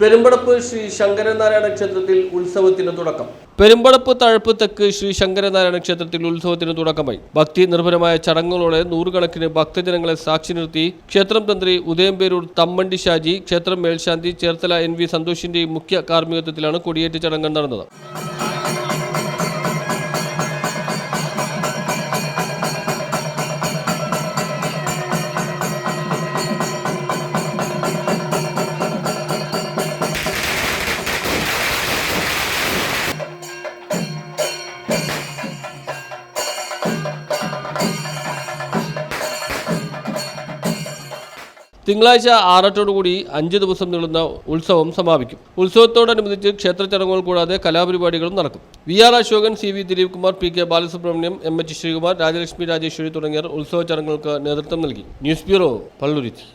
പെരുമ്പടപ്പ് ശ്രീ ശങ്കരനാരായണ ക്ഷേത്രത്തിൽ ഉത്സവത്തിന് തുടക്കം. പെരുമ്പടപ്പ് തഴപ്പ് തെക്ക് ശ്രീ ശങ്കരനാരായണ ക്ഷേത്രത്തിൽ ഉത്സവത്തിന് തുടക്കമായി. ഭക്തി നിർഭരമായ ചടങ്ങുകളോടെ നൂറുകണക്കിന് ഭക്തജനങ്ങളെ സാക്ഷി നിർത്തി ക്ഷേത്രം തന്ത്രി ഉദയംപേരൂർ തമ്മണ്ടി ഷാജി ക്ഷേത്രം മേൽശാന്തി ചേർത്തല എൻ വി സന്തോഷിന്റെയും മുഖ്യ കാർമ്മികത്വത്തിലാണ് കൊടിയേറ്റ് ചടങ്ങ് നടന്നത്. തിങ്കളാഴ്ച ആറട്ടോടുകൂടി അഞ്ച് ദിവസം നീളുന്ന ഉത്സവം സമാപിക്കും. ഉത്സവത്തോടനുബന്ധിച്ച് ക്ഷേത്ര ചടങ്ങുകൾ കൂടാതെ കലാപരിപാടികളും നടക്കും. V R Asokan C V Dileep Kumar P K Balasubramaniam M H Sreekumar Rajalakshmi Rajeswari തുടങ്ങിയവർ ഉത്സവ ചടങ്ങുകൾക്ക് നേതൃത്വം നൽകി. News bureau Palluruthy.